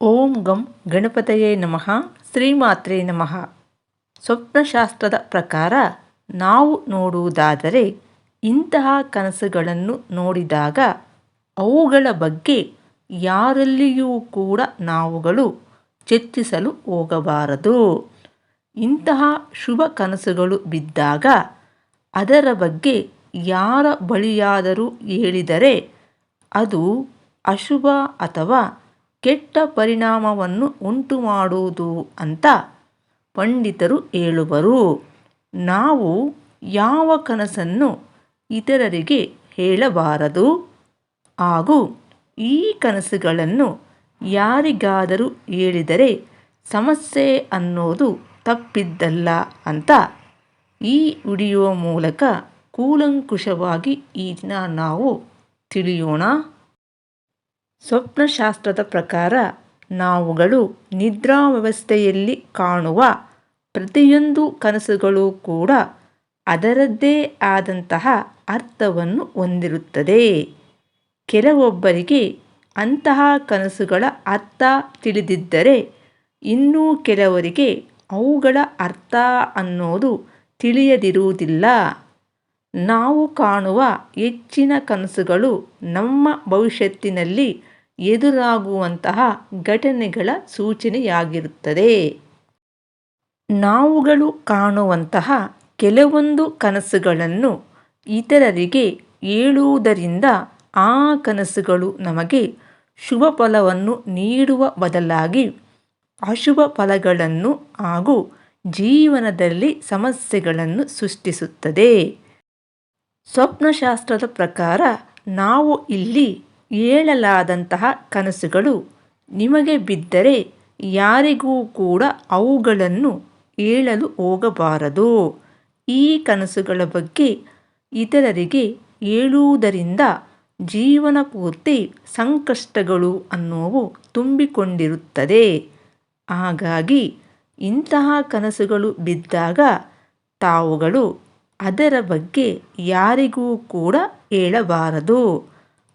ಓಂ ಗಂ ಗಣಪತಯೇ ನಮಃ, ಶ್ರೀಮಾತ್ರೇ ನಮಃ. ಸ್ವಪ್ನಶಾಸ್ತ್ರದ ಪ್ರಕಾರ ನಾವು ನೋಡುವುದಾದರೆ ಇಂತಹ ಕನಸುಗಳನ್ನು ನೋಡಿದಾಗ ಅವುಗಳ ಬಗ್ಗೆ ಯಾರಲ್ಲಿಯೂ ಕೂಡ ನಾವುಗಳು ಚರ್ಚಿಸಲು ಹೋಗಬಾರದು. ಇಂತಹ ಶುಭ ಕನಸುಗಳು ಬಿದ್ದಾಗ ಅದರ ಬಗ್ಗೆ ಯಾರ ಬಳಿಯಾದರೂ ಹೇಳಿದರೆ ಅದು ಅಶುಭ ಅಥವಾ ಕೆಟ್ಟ ಪರಿಣಾಮವನ್ನು ಉಂಟು ಮಾಡುವುದು ಅಂತ ಪಂಡಿತರು ಹೇಳುವರು. ನಾವು ಯಾವ ಕನಸನ್ನು ಇತರರಿಗೆ ಹೇಳಬಾರದು? ಹಾಗೂ ಈ ಕನಸುಗಳನ್ನು ಯಾರಿಗಾದರೂ ಹೇಳಿದರೆ ಸಮಸ್ಯೆ ಅನ್ನೋದು ತಪ್ಪಿದ್ದಲ್ಲ ಅಂತ ಈ ವಿಡಿಯೋ ಮೂಲಕ ಕೂಲಂಕುಷವಾಗಿ ಈ ದಿನ ನಾವು ತಿಳಿಯೋಣ. ಸ್ವಪ್ನಶಾಸ್ತ್ರದ ಪ್ರಕಾರ ನಾವುಗಳು ನಿದ್ರಾ ವ್ಯವಸ್ಥೆಯಲ್ಲಿ ಕಾಣುವ ಪ್ರತಿಯೊಂದು ಕನಸುಗಳು ಕೂಡ ಅದರದ್ದೇ ಆದಂತಹ ಅರ್ಥವನ್ನು ಹೊಂದಿರುತ್ತದೆ. ಕೆಲವೊಬ್ಬರಿಗೆ ಅಂತಹ ಕನಸುಗಳ ಅರ್ಥ ತಿಳಿದಿದ್ದರೆ ಇನ್ನೂ ಕೆಲವರಿಗೆ ಅವುಗಳ ಅರ್ಥ ಅನ್ನೋದು ತಿಳಿಯದಿರುವುದಿಲ್ಲ. ನಾವು ಕಾಣುವ ಹೆಚ್ಚಿನ ಕನಸುಗಳು ನಮ್ಮ ಭವಿಷ್ಯತ್ತಿನಲ್ಲಿ ಎದುರಾಗುವಂತಹ ಘಟನೆಗಳ ಸೂಚನೆಯಾಗಿರುತ್ತದೆ. ನಾವುಗಳು ಕಾಣುವಂತಹ ಕೆಲವೊಂದು ಕನಸುಗಳನ್ನು ಇತರರಿಗೆ ಹೇಳುವುದರಿಂದ ಆ ಕನಸುಗಳು ನಮಗೆ ಶುಭ ಫಲವನ್ನು ನೀಡುವ ಬದಲಾಗಿ ಅಶುಭ ಫಲಗಳನ್ನು ಹಾಗೂ ಜೀವನದಲ್ಲಿ ಸಮಸ್ಯೆಗಳನ್ನು ಸೃಷ್ಟಿಸುತ್ತದೆ. ಸ್ವಪ್ನಶಾಸ್ತ್ರದ ಪ್ರಕಾರ ನಾವು ಇಲ್ಲಿ ಹೇಳಲಾದಂತಹ ಕನಸುಗಳು ನಿಮಗೆ ಬಿದ್ದರೆ ಯಾರಿಗೂ ಕೂಡ ಅವುಗಳನ್ನು ಹೇಳಲು ಹೋಗಬಾರದು. ಈ ಕನಸುಗಳ ಬಗ್ಗೆ ಇತರರಿಗೆ ಹೇಳುವುದರಿಂದ ಜೀವನ ಪೂರ್ತಿ ಸಂಕಷ್ಟಗಳು ಅನ್ನೋವು ತುಂಬಿಕೊಂಡಿರುತ್ತದೆ. ಹಾಗಾಗಿ ಇಂತಹ ಕನಸುಗಳು ಬಿದ್ದಾಗ ತಾವುಗಳು ಅದರ ಬಗ್ಗೆ ಯಾರಿಗೂ ಕೂಡ ಹೇಳಬಾರದು.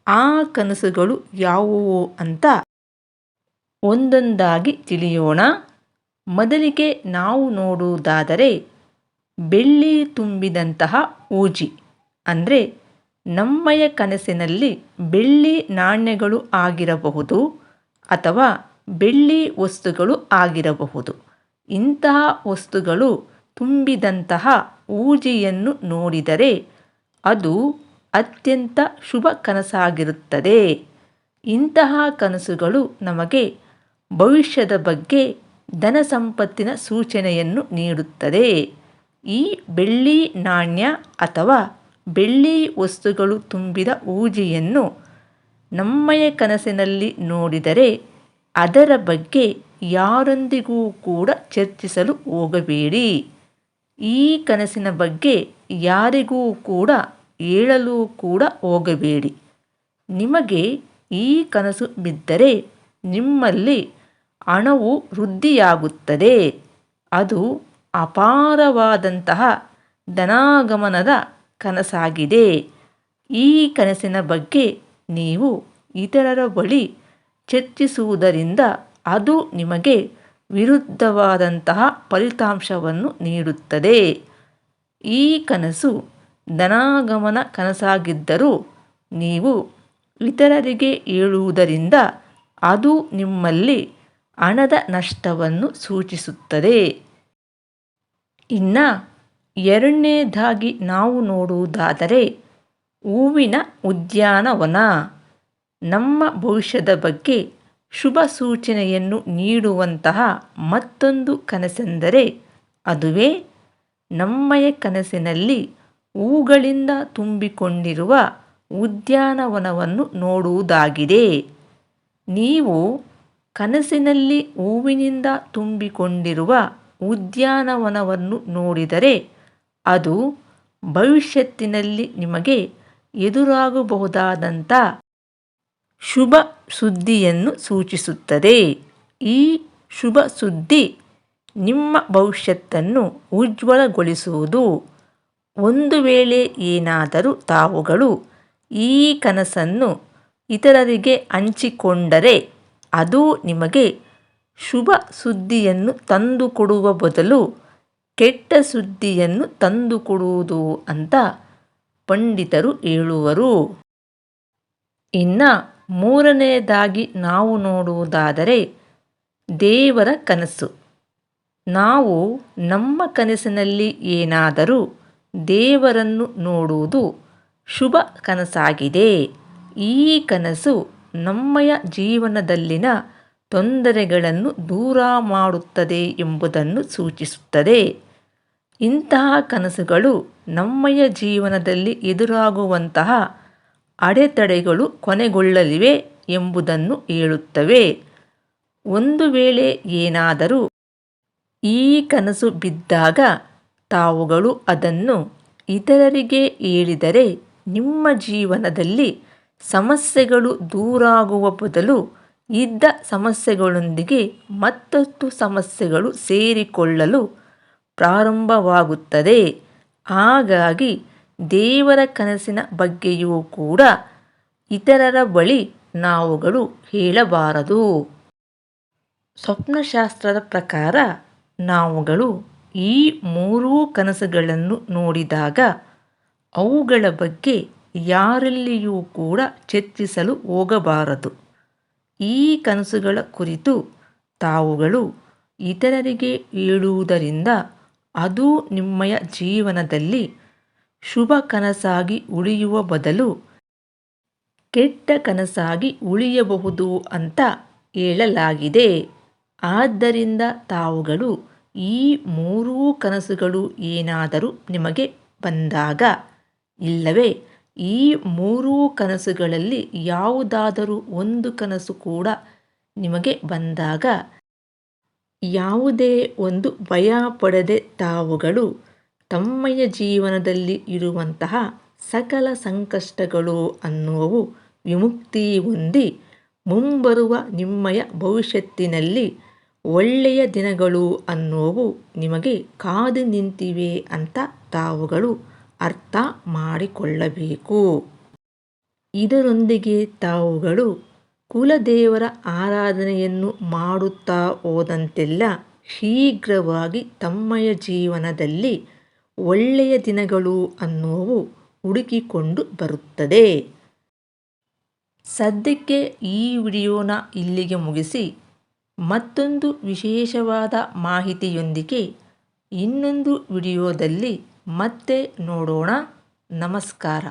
ಆ ಕನಸುಗಳು ಯಾವುವು ಅಂತ ಒಂದೊಂದಾಗಿ ತಿಳಿಯೋಣ. ಮೊದಲಿಗೆ ನಾವು ನೋಡುವುದಾದರೆ, ಬೆಳ್ಳಿ ತುಂಬಿದಂತಹ ಊಜಿ, ಅಂದರೆ ನಮ್ಮಯ ಕನಸಿನಲ್ಲಿ ಬೆಳ್ಳಿ ನಾಣ್ಯಗಳು ಆಗಿರಬಹುದು ಅಥವಾ ಬೆಳ್ಳಿ ವಸ್ತುಗಳು ಆಗಿರಬಹುದು. ಇಂತಹ ವಸ್ತುಗಳು ತುಂಬಿದಂತಹ ಊಜಿಯನ್ನು ನೋಡಿದರೆ ಅದು ಅತ್ಯಂತ ಶುಭ ಕನಸಾಗಿರುತ್ತದೆ. ಇಂತಹ ಕನಸುಗಳು ನಮಗೆ ಭವಿಷ್ಯದ ಬಗ್ಗೆ ಧನ ಸಂಪತ್ತಿನ ಸೂಚನೆಯನ್ನು ನೀಡುತ್ತದೆ. ಈ ಬೆಳ್ಳಿ ನಾಣ್ಯ ಅಥವಾ ಬೆಳ್ಳಿ ವಸ್ತುಗಳು ತುಂಬಿದ ಊಜಿಯನ್ನು ನಮ್ಮಯ ಕನಸಿನಲ್ಲಿ ನೋಡಿದರೆ ಅದರ ಬಗ್ಗೆ ಯಾರೊಂದಿಗೂ ಕೂಡ ಚರ್ಚಿಸಲು ಹೋಗಬೇಡಿ. ಈ ಕನಸಿನ ಬಗ್ಗೆ ಯಾರಿಗೂ ಕೂಡ ಹೇಳಲು ಕೂಡ ಹೋಗಬೇಡಿ. ನಿಮಗೆ ಈ ಕನಸು ಬಿದ್ದರೆ ನಿಮ್ಮಲ್ಲಿ ಹಣವು ವೃದ್ಧಿಯಾಗುತ್ತದೆ. ಅದು ಅಪಾರವಾದಂತಹ ಧನಾಗಮನದ ಕನಸಾಗಿದೆ. ಈ ಕನಸಿನ ಬಗ್ಗೆ ನೀವು ಇತರರ ಬಳಿ ಚರ್ಚಿಸುವುದರಿಂದ ಅದು ನಿಮಗೆ ವಿರುದ್ಧವಾದಂತಹ ಫಲಿತಾಂಶವನ್ನು ನೀಡುತ್ತದೆ. ಈ ಕನಸು ಧನಾಗಮನ ಕನಸಾಗಿದ್ದರೂ ನೀವು ಇತರರಿಗೆ ಹೇಳುವುದರಿಂದ ಅದು ನಿಮ್ಮಲ್ಲಿ ಹಣದ ನಷ್ಟವನ್ನು ಸೂಚಿಸುತ್ತದೆ. ಇನ್ನು ಎರಡನೇದಾಗಿ ನಾವು ನೋಡುವುದಾದರೆ ಹೂವಿನ ಉದ್ಯಾನವನ. ನಮ್ಮ ಭವಿಷ್ಯದ ಬಗ್ಗೆ ಶುಭ ಸೂಚನೆಯನ್ನು ನೀಡುವಂತಹ ಮತ್ತೊಂದು ಕನಸೆಂದರೆ ಅದುವೇ ನಮ್ಮಯ ಕನಸಿನಲ್ಲಿ ಹೂಗಳಿಂದ ತುಂಬಿಕೊಂಡಿರುವ ಉದ್ಯಾನವನವನ್ನು ನೋಡುವುದಾಗಿದೆ. ನೀವು ಕನಸಿನಲ್ಲಿ ಹೂವಿನಿಂದ ತುಂಬಿಕೊಂಡಿರುವ ಉದ್ಯಾನವನವನ್ನು ನೋಡಿದರೆ ಅದು ಭವಿಷ್ಯತ್ತಿನಲ್ಲಿ ನಿಮಗೆ ಎದುರಾಗಬಹುದಾದಂಥ ಶುಭ ಸುದ್ದಿಯನ್ನು ಸೂಚಿಸುತ್ತದೆ. ಈ ಶುಭ ಸುದ್ದಿ ನಿಮ್ಮ ಭವಿಷ್ಯತ್ತನ್ನು ಉಜ್ವಲಗೊಳಿಸುವುದು. ಒಂದು ವೇಳೆ ಏನಾದರೂ ತಾವುಗಳು ಈ ಕನಸನ್ನು ಇತರರಿಗೆ ಹಂಚಿಕೊಂಡರೆ ಅದು ನಿಮಗೆ ಶುಭ ಸುದ್ದಿಯನ್ನು ತಂದುಕೊಡುವ ಬದಲು ಕೆಟ್ಟ ಸುದ್ದಿಯನ್ನು ತಂದುಕೊಡುವುದು ಅಂತ ಪಂಡಿತರು ಹೇಳುವರು. ಇನ್ನು ಮೂರನೆಯದಾಗಿ ನಾವು ನೋಡುವುದಾದರೆ ದೇವರ ಕನಸು. ನಾವು ನಮ್ಮ ಕನಸಿನಲ್ಲಿ ಏನಾದರೂ ದೇವರನ್ನು ನೋಡುವುದು ಶುಭ ಕನಸಾಗಿದೆ. ಈ ಕನಸು ನಮ್ಮಯ ಜೀವನದಲ್ಲಿನ ತೊಂದರೆಗಳನ್ನು ದೂರ ಮಾಡುತ್ತದೆ ಎಂಬುದನ್ನು ಸೂಚಿಸುತ್ತದೆ. ಇಂತಹ ಕನಸುಗಳು ನಮ್ಮಯ ಜೀವನದಲ್ಲಿ ಎದುರಾಗುವಂತಹ ಅಡೆತಡೆಗಳು ಕೊನೆಗೊಳ್ಳಲಿವೆ ಎಂಬುದನ್ನು ಹೇಳುತ್ತವೆ. ಒಂದು ವೇಳೆ ಏನಾದರೂ ಈ ಕನಸು ಬಿದ್ದಾಗ ತಾವುಗಳು ಅದನ್ನು ಇತರರಿಗೆ ಹೇಳಿದರೆ ನಿಮ್ಮ ಜೀವನದಲ್ಲಿ ಸಮಸ್ಯೆಗಳು ದೂರಾಗುವ ಬದಲು ಇದ್ದ ಸಮಸ್ಯೆಗಳೊಂದಿಗೆ ಮತ್ತಷ್ಟು ಸಮಸ್ಯೆಗಳು ಸೇರಿಕೊಳ್ಳಲು ಪ್ರಾರಂಭವಾಗುತ್ತದೆ. ಹಾಗಾಗಿ ದೇವರ ಕನಸಿನ ಬಗ್ಗೆಯೂ ಕೂಡ ಇತರರ ಬಳಿ ನಾವುಗಳು ಹೇಳಬಾರದು. ಸ್ವಪ್ನಶಾಸ್ತ್ರದ ಪ್ರಕಾರ ನಾವುಗಳು ಈ ಮೂರೂ ಕನಸುಗಳನ್ನು ನೋಡಿದಾಗ ಅವುಗಳ ಬಗ್ಗೆ ಯಾರಲ್ಲಿಯೂ ಕೂಡ ಚರ್ಚಿಸಲು ಹೋಗಬಾರದು. ಈ ಕನಸುಗಳ ಕುರಿತು ತಾವುಗಳು ಇತರರಿಗೆ ಹೇಳುವುದರಿಂದ ಅದು ನಿಮ್ಮಯ ಜೀವನದಲ್ಲಿ ಶುಭ ಕನಸಾಗಿ ಉಳಿಯುವ ಬದಲು ಕೆಟ್ಟ ಕನಸಾಗಿ ಉಳಿಯಬಹುದು ಅಂತ ಹೇಳಲಾಗಿದೆ. ಆದ್ದರಿಂದ ತಾವುಗಳು ಈ ಮೂರೂ ಕನಸುಗಳು ಏನಾದರೂ ನಿಮಗೆ ಬಂದಾಗ, ಇಲ್ಲವೇ ಈ ಮೂರೂ ಕನಸುಗಳಲ್ಲಿ ಯಾವುದಾದರೂ ಒಂದು ಕನಸು ಕೂಡ ನಿಮಗೆ ಬಂದಾಗ, ಯಾವುದೇ ಒಂದು ಭಯ ಪಡದೆ ತಾವುಗಳು ತಮ್ಮಯ ಜೀವನದಲ್ಲಿ ಇರುವಂತಹ ಸಕಲ ಸಂಕಷ್ಟಗಳು ಅನ್ನುವವು ವಿಮುಕ್ತಿ ಹೊಂದಿ ಮುಂಬರುವ ನಿಮ್ಮಯ ಭವಿಷ್ಯತ್ತಿನಲ್ಲಿ ಒಳ್ಳೆಯ ದಿನಗಳು ಅನ್ನುವವು ನಿಮಗೆ ಕಾದು ನಿಂತಿವೆ ಅಂತ ತಾವುಗಳು ಅರ್ಥ ಮಾಡಿಕೊಳ್ಳಬೇಕು. ಇದರೊಂದಿಗೆ ತಾವುಗಳು ಕುಲದೇವರ ಆರಾಧನೆಯನ್ನು ಮಾಡುತ್ತಾ ಹೋದಂತೆಲ್ಲ ಶೀಘ್ರವಾಗಿ ತಮ್ಮಯ ಜೀವನದಲ್ಲಿ ಒಳ್ಳೆಯ ದಿನಗಳು ಅನ್ನುವವು ಹುಡುಕಿಕೊಂಡು ಬರುತ್ತದೆ. ಸದ್ಯಕ್ಕೆ ಈ ವಿಡಿಯೋನ ಇಲ್ಲಿಗೆ ಮುಗಿಸಿ, ಮತ್ತೊಂದು ವಿಶೇಷವಾದ ಮಾಹಿತಿಯೊಂದಿಗೆ ಇನ್ನೊಂದು ವಿಡಿಯೋದಲ್ಲಿ ಮತ್ತೆ ನೋಡೋಣ. ನಮಸ್ಕಾರ.